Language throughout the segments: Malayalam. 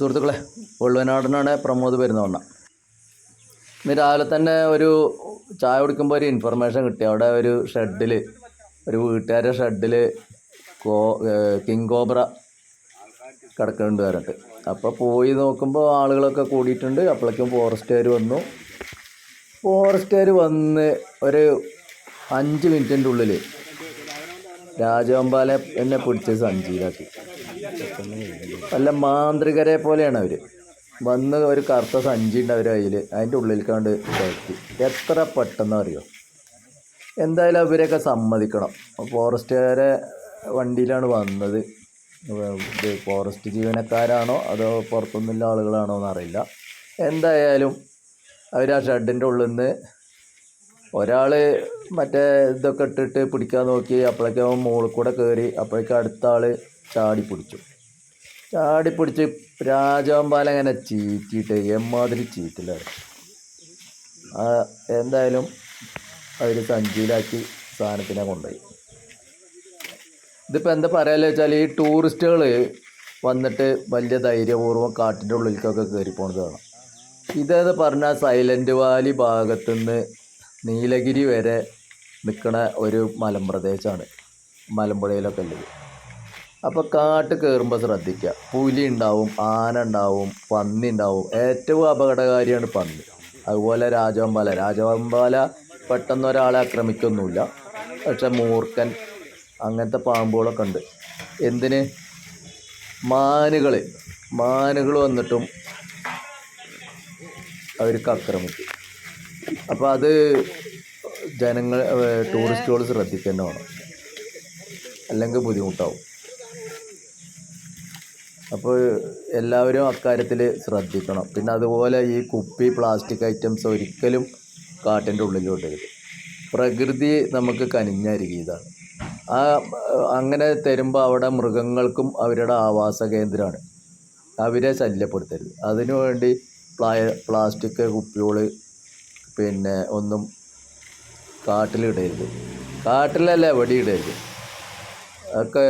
സുഹൃത്തുക്കളെ ഉള്ളവനാടനാണ് പ്രമോദ് പെരുന്നോണ്ണ ഇന്ന് രാവിലെ തന്നെ ഒരു ചായ കുടിക്കുമ്പോൾ ഒരു ഇൻഫർമേഷൻ കിട്ടി. അവിടെ ഒരു ഷെഡിൽ ഒരു വീട്ടുകാരുടെ ഷെഡിൽ കോ കിങ് കോബ്ര കിടക്കുന്നുണ്ട് പറഞ്ഞിട്ട്. അപ്പോൾ പോയി നോക്കുമ്പോൾ ആളുകളൊക്കെ കൂടിയിട്ടുണ്ട്. അപ്പോഴേക്കും ഫോറസ്റ്റുകാർ വന്നു. ഫോറസ്റ്റുകാർ വന്ന് ഒരു അഞ്ച് മിനിറ്റിന്റെ ഉള്ളിൽ രാജവമ്പാലെ എന്നെ പിടിച്ച് സഞ്ചിയിലാക്കി. നല്ല മാന്ത്രികരെ പോലെയാണ് അവർ വന്ന് ഒരു കറുത്ത സഞ്ചി ഉണ്ട് അവർ കയ്യിൽ അതിന്റെ ഉള്ളിലേക്കാണ്ട് കയറ്റി എത്ര പെട്ടെന്ന് അറിയോ എന്തായാലും അവരെയൊക്കെ സമ്മതിക്കണം. ഫോറസ്റ്റുകാരെ വണ്ടിയിലാണ് വന്നത്. ഇത് ഫോറസ്റ്റ് ജീവനക്കാരാണോ അതോ പുറത്തുനിന്നുള്ള ആളുകളാണോ എന്നറിയില്ല. എന്തായാലും അവർ ആ ഷെഡിന്റെ ഉള്ളിൽ നിന്ന് ഒരാൾ മറ്റേ ഇതൊക്കെ ഇട്ടിട്ട് പിടിക്കാൻ നോക്കി. അപ്പോഴേക്കും മുകളിൽ കൂടെ കയറി അപ്പോഴേക്കും അടുത്ത ആൾ ചാടി പിടിച്ചു ചാടി പിടിച്ച് രാജവമ്പാല ഇങ്ങനെ ചീറ്റിയിട്ട് എമ്മാതിരി ചീറ്റിലാണ് എന്തായാലും അതിൽ സഞ്ചിയിലാക്കി സാധനത്തിനെ കൊണ്ടുപോയി. ഇതിപ്പോൾ എന്താ പറയാമെന്ന് വെച്ചാൽ ഈ ടൂറിസ്റ്റുകൾ വന്നിട്ട് വലിയ ധൈര്യപൂർവം കാട്ടിന്റെ ഉള്ളിലേക്കൊക്കെ കയറി പോണത് കാണാം. ഇതെന്ന് പറഞ്ഞാൽ സൈലന്റ് വാലി ഭാഗത്തുനിന്ന് നീലഗിരി വരെ നിൽക്കുന്ന ഒരു മലമ്പ്രദേശമാണ് മലമ്പുഴയിലൊക്കെ ഉള്ളത്. അപ്പോൾ കാട്ട് കയറുമ്പോൾ ശ്രദ്ധിക്കുക പുലി ഉണ്ടാവും ആന ഉണ്ടാവും പന്നി ഉണ്ടാവും. ഏറ്റവും അപകടകാരിയാണ് പന്നി. അതുപോലെ രാജവമ്പാല. രാജവമ്പാല പെട്ടെന്ന് ഒരാളെ ആക്രമിക്കൊന്നുമില്ല. പക്ഷെ മൂർക്കൻ അങ്ങനത്തെ പാമ്പുകളൊക്കെ ഉണ്ട്. എന്തിന്? മാനുകൾ മാനുകൾ വന്നിട്ടും അവർക്ക് ആക്രമിക്കും. അപ്പോൾ അത് ജനങ്ങൾ ടൂറിസ്റ്റുകൾ ശ്രദ്ധിക്കേണ്ട വേണം അല്ലെങ്കിൽ ബുദ്ധിമുട്ടാവും. അപ്പോൾ എല്ലാവരും അക്കാര്യത്തിൽ ശ്രദ്ധിക്കണം. പിന്നെ അതുപോലെ ഈ കുപ്പി പ്ലാസ്റ്റിക് ഐറ്റംസ് ഒരിക്കലും കാട്ടിന്റെ ഉള്ളിലോട്ട് വിടരുത് പ്രകൃതി നമുക്ക് കനിഞ്ഞരികിയതാണ്. ആ അങ്ങനെ തരുമ്പോൾ അവിടെ മൃഗങ്ങൾക്കും അവരുടെ ആവാസ കേന്ദ്രമാണ്. അവരെ ശല്യപ്പെടുത്തരുത്. അതിനുവേണ്ടി പ്ലായ പ്ലാ പ്ലാസ്റ്റിക് കുപ്പികൾ പിന്നെ ഒന്നും കാട്ടിലിടരുത് കാട്ടിലല്ല എവിടെ ഇടരുത്. അതൊക്കെ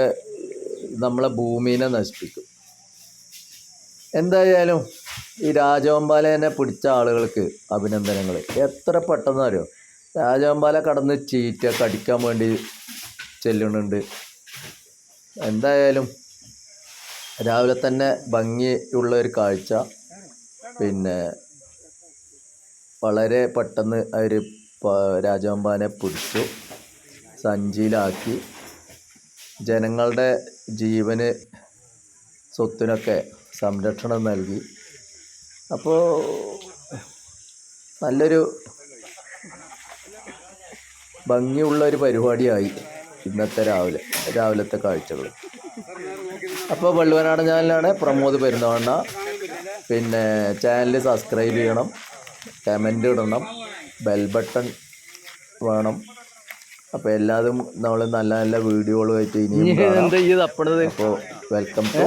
നമ്മളെ ഭൂമിനെ നശിപ്പിക്കും. എന്തായാലും ഈ രാജവമ്പാലേനെ പിടിച്ച ആളുകൾക്ക് അഭിനന്ദനങ്ങൾ. എത്ര പെട്ടെന്ന് അറിയോ? രാജവമ്പാല കടന്ന് ചീറ്റ കടിക്കാൻ വേണ്ടി ചെല്ലുന്നുണ്ട്. എന്തായാലും രാവിലെ തന്നെ ഭംഗിയുള്ള ഒരു കാഴ്ച. പിന്നെ വളരെ പെട്ടെന്ന് അവർ രാജവമ്പാനെ പിടിച്ചു. സഞ്ചിയിലാക്കി. ജനങ്ങളുടെ ജീവന് സ്വത്തിനൊക്കെ സംരക്ഷണം നൽകി. അപ്പോൾ നല്ലൊരു ഭംഗിയുള്ള ഒരു പരിപാടിയായി ഇന്നത്തെ രാവിലെ രാവിലത്തെ കാഴ്ചകൾ. അപ്പോൾ വള്ളുവനാടൻ ചാനലാണ് പ്രമോദ് പെരുന്തവണ്ണ പിന്നെ ചാനൽ സബ്സ്ക്രൈബ് ചെയ്യണം കമന്റ് ഇടണം ബെൽ ബട്ടൺ വേണം. അപ്പോൾ എല്ലാതും നമ്മൾ നല്ല നല്ല വീഡിയോകളുമായിട്ട് ഇനിയും അപ്പോൾ വെൽക്കം ടു